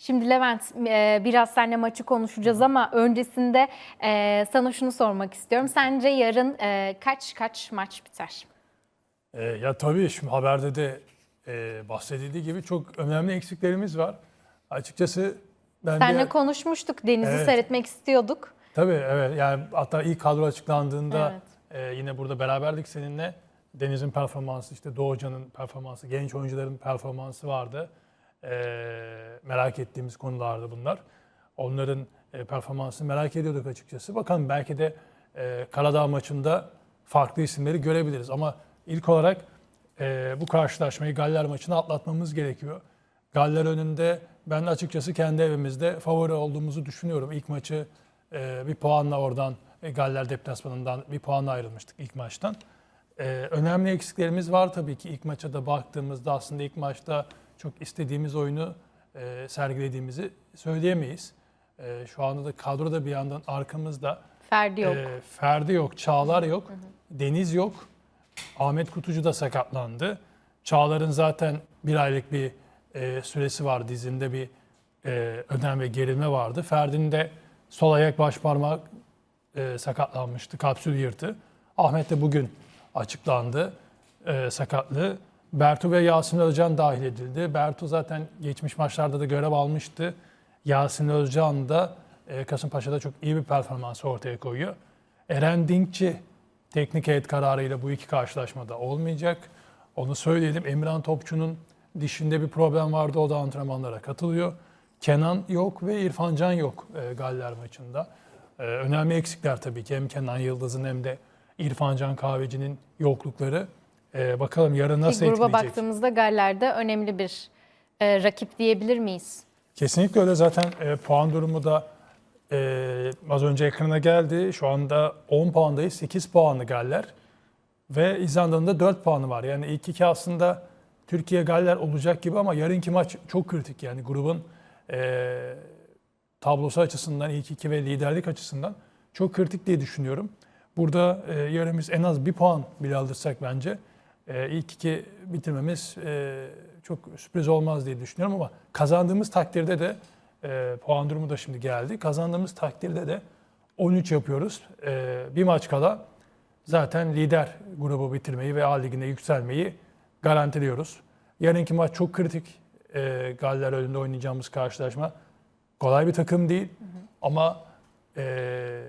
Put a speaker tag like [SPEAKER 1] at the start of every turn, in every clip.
[SPEAKER 1] Şimdi Levent e, biraz seninle maçı konuşacağız ama öncesinde e, sana şunu sormak istiyorum. Sence yarın e, kaç kaç maç biter?
[SPEAKER 2] Ee, ya tabii şimdi haberde de e, bahsedildiği gibi çok önemli eksiklerimiz var. Açıkçası ben
[SPEAKER 1] Seninle
[SPEAKER 2] de,
[SPEAKER 1] konuşmuştuk. Deniz'i
[SPEAKER 2] Evet.
[SPEAKER 1] seyretmek istiyorduk.
[SPEAKER 2] tabii evet yani hatta ilk kadro açıklandığında
[SPEAKER 1] Evet.
[SPEAKER 2] e, yine burada beraberdik seninle. Deniz'in performansı, işte Doğu Hoca'nın performansı, genç oyuncuların performansı vardı. E, merak ettiğimiz konulardı bunlar. Onların e, performansını merak ediyorduk açıkçası. Bakalım belki de e, Karadağ maçında farklı isimleri görebiliriz. Ama ilk olarak e, bu karşılaşmayı Galler maçını atlatmamız gerekiyor. Galler önünde ben açıkçası kendi evimizde favori olduğumuzu düşünüyorum. İlk maçı e, bir puanla oradan e, Galler deplasmanından bir puanla ayrılmıştık ilk maçtan. E, önemli eksiklerimiz var tabii ki ilk maça da baktığımızda aslında ilk maçta çok istediğimiz oyunu e, sergilediğimizi söyleyemeyiz. E, şu anda da kadroda bir yandan arkamızda
[SPEAKER 1] Ferdi yok.
[SPEAKER 2] e, Ferdi yok, Çağlar yok, Deniz yok. Ahmet Kutucu da sakatlandı. Çağlar'ın zaten bir aylık bir e, süresi var dizinde bir e, ödem ve gerilme vardı. Ferdi'nin de sol ayak baş parmak e, sakatlanmıştı, kapsül yırtı. Ahmet de bugün açıklandı e, sakatlığı. Bertu ve Yasin Özcan dahil edildi. Bertu zaten geçmiş maçlarda da görev almıştı. Yasin Özcan da e, Kasımpaşa'da çok iyi bir performans ortaya koyuyor. Eren Dinkçi teknik heyet kararıyla bu iki karşılaşmada olmayacak. Onu söyleyelim. Emirhan Topçu'nun dişinde bir problem vardı. O da antrenmanlara katılıyor. Kenan yok ve İrfan Can yok e, Galler maçında. E, önemli eksikler tabii ki. Hem Kenan Yıldız'ın hem de İrfan Can Kahveci'nin yoklukları. E, bakalım yarın nasıl
[SPEAKER 1] Ki gruba
[SPEAKER 2] etkileyecek?
[SPEAKER 1] baktığımızda Galler'de önemli bir e, rakip diyebilir miyiz?
[SPEAKER 2] Kesinlikle öyle zaten e, puan durumu da e, az önce ekrana geldi. Şu anda 10 puandayız. 8 puanlı Galler. Ve İzlanda'nın da 4 puanı var. Yani ilk iki aslında Türkiye Galler olacak gibi ama yarınki maç çok kritik. Yani grubun e, tablosu açısından ilk iki ve liderlik açısından çok kritik diye düşünüyorum. Burada e, yarın biz en az bir puan bile alırsak bence e, ilk iki bitirmemiz e, çok sürpriz olmaz diye düşünüyorum ama kazandığımız takdirde de e, puan durumu da şimdi geldi. Kazandığımız takdirde de 13 yapıyoruz. E, bir maç kala zaten lider grubu bitirmeyi ve A ligine yükselmeyi garantiliyoruz. Yarınki maç çok kritik. E, Galler önünde oynayacağımız karşılaşma kolay bir takım değil ama e,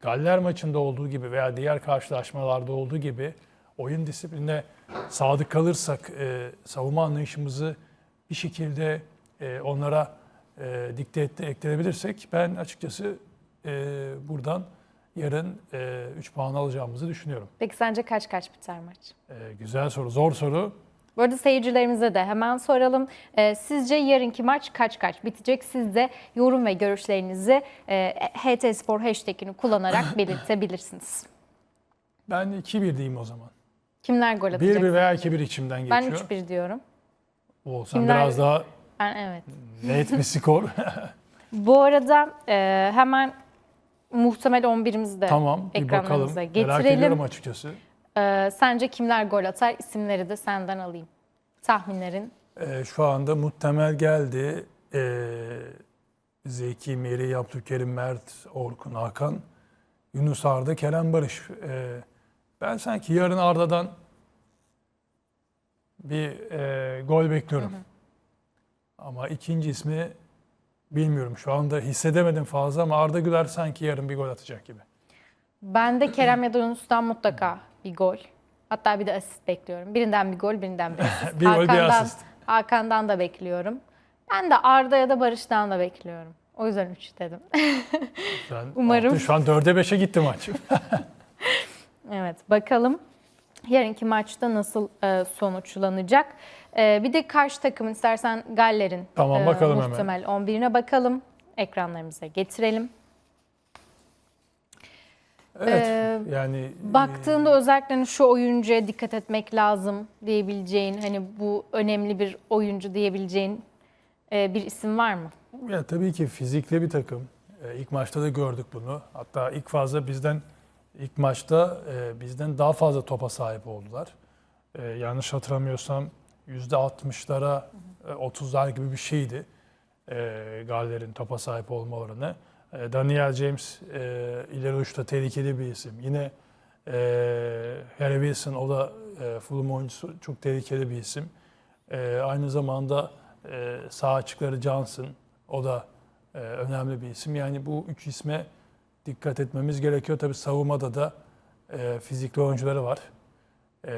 [SPEAKER 2] Galler maçında olduğu gibi veya diğer karşılaşmalarda olduğu gibi oyun disiplinine sadık kalırsak, e, savunma anlayışımızı bir şekilde e, onlara e, dikte et- ekleyebilirsek ben açıkçası e, buradan yarın 3 puan alacağımızı düşünüyorum.
[SPEAKER 1] Peki sence kaç kaç biter maç?
[SPEAKER 2] E, güzel soru, zor soru.
[SPEAKER 1] Bu arada seyircilerimize de hemen soralım. E, sizce yarınki maç kaç kaç bitecek? Siz de yorum ve görüşlerinizi e, HT Spor hashtagini kullanarak belirtebilirsiniz.
[SPEAKER 2] Ben 2-1 diyeyim o zaman.
[SPEAKER 1] Kimler gol atacak?
[SPEAKER 2] 1-1 veya 2-1 içimden
[SPEAKER 1] Ben
[SPEAKER 2] geçiyor.
[SPEAKER 1] 3-1 diyorum.
[SPEAKER 2] Olsan
[SPEAKER 1] Kimler-
[SPEAKER 2] biraz daha
[SPEAKER 1] Ben evet.
[SPEAKER 2] net bir skor.
[SPEAKER 1] Bu arada e, hemen muhtemel 11'imizi de
[SPEAKER 2] tamam bir bakalım.
[SPEAKER 1] ekranlarımıza
[SPEAKER 2] Merak
[SPEAKER 1] getirelim.
[SPEAKER 2] ediyorum açıkçası.
[SPEAKER 1] E, sence kimler gol atar? İsimleri de senden alayım. Tahminlerin.
[SPEAKER 2] Ee, şu anda muhtemel geldi. Ee, Zeki, Meri, Abdülkerim, Mert, Orkun, Hakan, Yunus Arda, Kerem Barış. Ee, ben sanki yarın Arda'dan bir e, gol bekliyorum. Ama ikinci ismi bilmiyorum. Şu anda hissedemedim fazla ama Arda Güler sanki yarın bir gol atacak gibi.
[SPEAKER 1] Ben de Kerem ya da Yunus'tan mutlaka bir gol. Hatta bir de asist bekliyorum. Birinden bir gol, birinden bir asist.
[SPEAKER 2] Bir gol, bir asist.
[SPEAKER 1] Hakan'dan da bekliyorum. Ben de Arda ya da Barış'tan da bekliyorum. O yüzden 3 dedim. Umarım.
[SPEAKER 2] şu an 4'e 5'e gitti maç.
[SPEAKER 1] evet, bakalım yarınki maçta nasıl e, sonuçlanacak. E, bir de karşı takım istersen Galler'in
[SPEAKER 2] Tamam, bakalım hemen.
[SPEAKER 1] muhtemel 11'ine bakalım. Ekranlarımıza getirelim.
[SPEAKER 2] evet.
[SPEAKER 1] Ee,
[SPEAKER 2] yani
[SPEAKER 1] Baktığında özellikle hani şu oyuncuya dikkat etmek lazım diyebileceğin, hani bu önemli bir oyuncu diyebileceğin e, bir isim var mı?
[SPEAKER 2] Ya tabii ki fizikli bir takım. Ee, ilk maçta da gördük bunu. Hatta ilk fazla bizden ilk maçta e, bizden daha fazla topa sahip oldular. Ee, yanlış hatırlamıyorsam %60'lara e, 30'lar gibi bir şeydi. e, Galler'in topa sahip olma oranı. E, Daniel James e, ileri uçta tehlikeli bir isim. Yine e, Harry Wilson o da e, Fulham oyuncusu çok tehlikeli bir isim. E, aynı zamanda e, sağ açıkları Johnson o da e, önemli bir isim. Yani bu üç isme dikkat etmemiz gerekiyor. Tabii savunmada da e, fizikli oyuncuları var. E,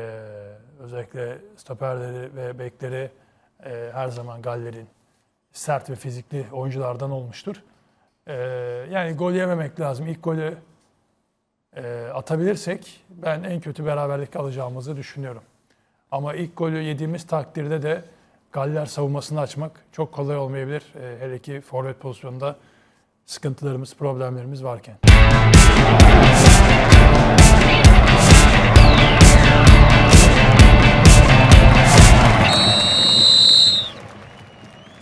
[SPEAKER 2] özellikle stoperleri ve bekleri e, her zaman Galler'in sert ve fizikli oyunculardan olmuştur. E, yani gol yememek lazım. İlk golü e, atabilirsek ben en kötü beraberlik alacağımızı düşünüyorum. Ama ilk golü yediğimiz takdirde de Galler savunmasını açmak çok kolay olmayabilir. E, hele ki forvet pozisyonunda sıkıntılarımız, problemlerimiz varken.